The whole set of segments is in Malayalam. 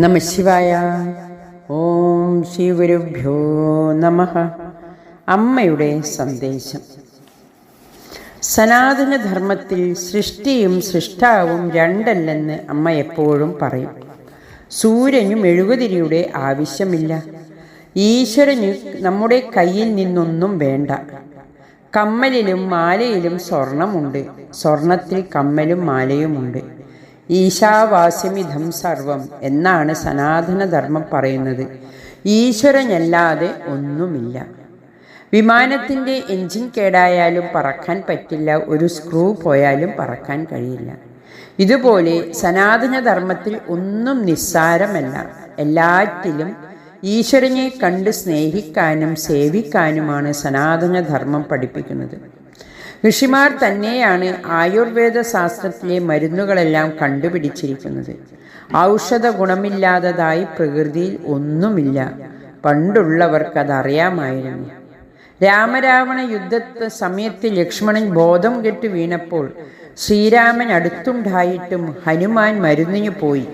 നമ ശിവായ. ഓം ശ്രീ ഗുരുഭ്യോ നമ. അമ്മയുടെ സന്ദേശം. സനാതനധർമ്മത്തിൽ സൃഷ്ടിയും സൃഷ്ടാവും രണ്ടല്ലെന്ന് അമ്മ എപ്പോഴും പറയും. സൂര്യനും എഴുപതിരിയുടെ ആവശ്യമില്ല. ഈശ്വരന് നമ്മുടെ കയ്യിൽ നിന്നൊന്നും വേണ്ട. കമ്മലിലും മാലയിലും സ്വർണമുണ്ട്. സ്വർണത്തിൽ കമ്മലും മാലയുമുണ്ട്. ഈശാവാസ്യമിധം സർവം എന്നാണ് സനാതനധർമ്മം പറയുന്നത്. ഈശ്വരനല്ലാതെ ഒന്നുമില്ല. വിമാനത്തിന്റെ എഞ്ചിൻ കേടായാലും പറക്കാൻ പറ്റില്ല ഒരു സ്ക്രൂ പോയാലും പറക്കാൻ കഴിയില്ല. ഇതുപോലെ സനാതനധർമ്മത്തിൽ ഒന്നും നിസ്സാരമല്ല. എല്ലാറ്റിലും ഈശ്വരനെ കണ്ട് സ്നേഹിക്കാനും സേവിക്കാനുമാണ് സനാതനധർമ്മം പഠിപ്പിക്കുന്നത്. ഋഷിമാർ തന്നെയാണ് ആയുർവേദ ശാസ്ത്രത്തിലെ മരുന്നുകളെല്ലാം കണ്ടുപിടിച്ചിരിക്കുന്നത്. ഔഷധ ഗുണമില്ലാത്തതായി പ്രകൃതിയിൽ ഒന്നുമില്ല. പണ്ടുള്ളവർക്ക് അതറിയാമായിരുന്നു രാമരാവണ യുദ്ധത്തെ സമയത്ത് ലക്ഷ്മണൻ ബോധം കെട്ട് വീണപ്പോൾ ശ്രീരാമൻ അടുത്തുണ്ടായിട്ടും ഹനുമാൻ മരുന്നിന് പോയി.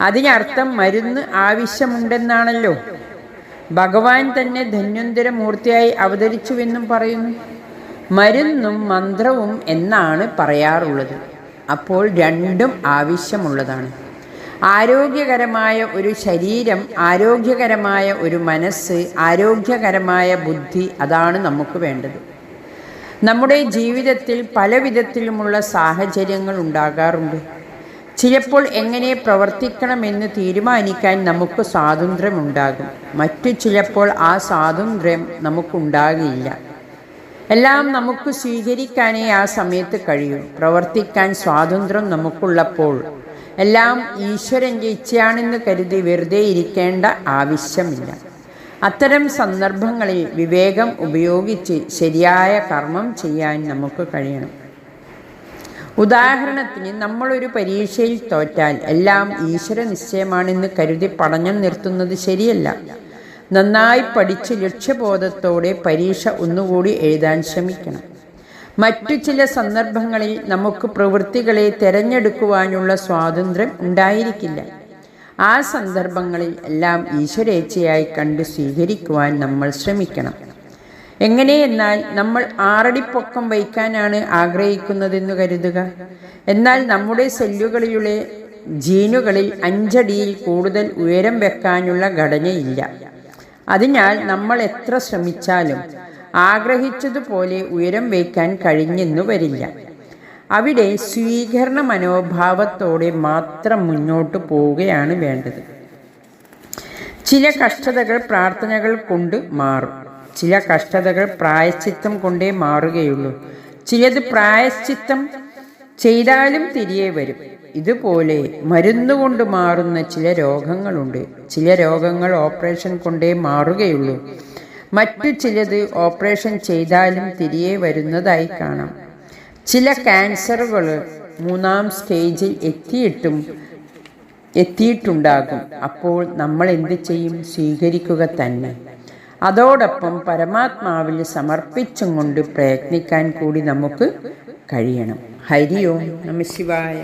അതിനർത്ഥം മരുന്ന് ആവശ്യമുണ്ടെന്നാണല്ലോ. ഭഗവാൻ തന്നെ ധന്വന്തരമൂർത്തിയായി അവതരിച്ചുവെന്നും പറയുന്നു. മരുന്നും മന്ത്രവും എന്നാണ് പറയാറുള്ളത്. അപ്പോൾ രണ്ടും ആവശ്യമുള്ളതാണ്. ആരോഗ്യകരമായ ഒരു ശരീരം ആരോഗ്യകരമായ ഒരു മനസ്സ് ആരോഗ്യകരമായ ബുദ്ധി അതാണ് നമുക്ക് വേണ്ടത്. നമ്മുടെ ജീവിതത്തിൽ പല വിധത്തിലുമുള്ള സാഹചര്യങ്ങൾ ഉണ്ടാകാറുണ്ട്. ചിലപ്പോൾ എങ്ങനെ പ്രവർത്തിക്കണമെന്ന് തീരുമാനിക്കാൻ നമുക്ക് സ്വാതന്ത്ര്യമുണ്ടാകും. മറ്റു ചിലപ്പോൾ ആ സ്വാതന്ത്ര്യം നമുക്കുണ്ടാകില്ല. എല്ലാം നമുക്ക് സ്വീകരിക്കാനേ ആ സമയത്ത് കഴിയൂ. പ്രവർത്തിക്കാൻ സ്വാതന്ത്ര്യം നമുക്കുള്ളപ്പോൾ എല്ലാം ഈശ്വരന്റെ ഇച്ഛയാണെന്ന് കരുതി വെറുതെ ഇരിക്കേണ്ട ആവശ്യമില്ല. അത്തരം സന്ദർഭങ്ങളിൽ വിവേകം ഉപയോഗിച്ച് ശരിയായ കർമ്മം ചെയ്യാൻ നമുക്ക് കഴിയണം. ഉദാഹരണത്തിന് നമ്മളൊരു പരീക്ഷയിൽ തോറ്റാൽ എല്ലാം ഈശ്വര നിശ്ചയമാണെന്ന് കരുതി പഠനം നിർത്തുന്നത് ശരിയല്ല. നന്നായി പഠിച്ച് ലക്ഷ്യബോധത്തോടെ പരീക്ഷ ഒന്നുകൂടി എഴുതാൻ ശ്രമിക്കണം. മറ്റു ചില സന്ദർഭങ്ങളിൽ നമുക്ക് പ്രവൃത്തികളെ തിരഞ്ഞെടുക്കുവാനുള്ള സ്വാതന്ത്ര്യം ഉണ്ടായിരിക്കില്ല. ആ സന്ദർഭങ്ങളിൽ എല്ലാം ഈശ്വരേച്ഛയായി കണ്ട് സ്വീകരിക്കുവാൻ നമ്മൾ ശ്രമിക്കണം. എങ്ങനെയെന്നാൽ നമ്മൾ ആറടിപ്പൊക്കം വയ്ക്കാനാണ് ആഗ്രഹിക്കുന്നതെന്ന് കരുതുക. എന്നാൽ നമ്മുടെ സെല്ലുകളിലെ ജീനുകളിൽ അഞ്ചടിയിൽ കൂടുതൽ ഉയരം വെക്കാനുള്ള ഘടനയില്ല. അതിനാൽ നമ്മൾ എത്ര ശ്രമിച്ചാലും ആഗ്രഹിച്ചതുപോലെ ഉയരം വയ്ക്കാൻ കഴിഞ്ഞെന്നു വരില്ല. അവിടെ സ്വീകരണ മനോഭാവത്തോടെ മാത്രം മുന്നോട്ട് പോവുകയാണ് വേണ്ടത്. ചില കഷ്ടതകൾ പ്രാർത്ഥനകൾ കൊണ്ട് മാറും. ചില കഷ്ടതകൾ പ്രായശ്ചിത്തം കൊണ്ടേ മാറുകയുള്ളൂ. ചിലത് പ്രായശ്ചിത്തം ചെയ്താലും തിരികെ വരും. ഇതുപോലെ മരുന്നുകൊണ്ട് മാറുന്ന ചില രോഗങ്ങളുണ്ട്. ചില രോഗങ്ങൾ ഓപ്പറേഷൻ കൊണ്ടേ മാറുകയുള്ളൂ. മറ്റു ചിലത് ഓപ്പറേഷൻ ചെയ്താലും തിരികെ വരുന്നതായി കാണാം. ചില ക്യാൻസറുകൾ മൂന്നാം സ്റ്റേജിൽ എത്തിയിട്ടും എത്തിയിട്ടുണ്ടാകും. അപ്പോൾ നമ്മൾ എന്ത് ചെയ്യും? സ്വീകരിക്കുക തന്നെ. അതോടൊപ്പം പരമാത്മാവിൽ സമർപ്പിച്ചും കൊണ്ട് പ്രയത്നിക്കാൻ കൂടി നമുക്ക് കഴിയണം. ഹരി ഓം നമ ശിവായ.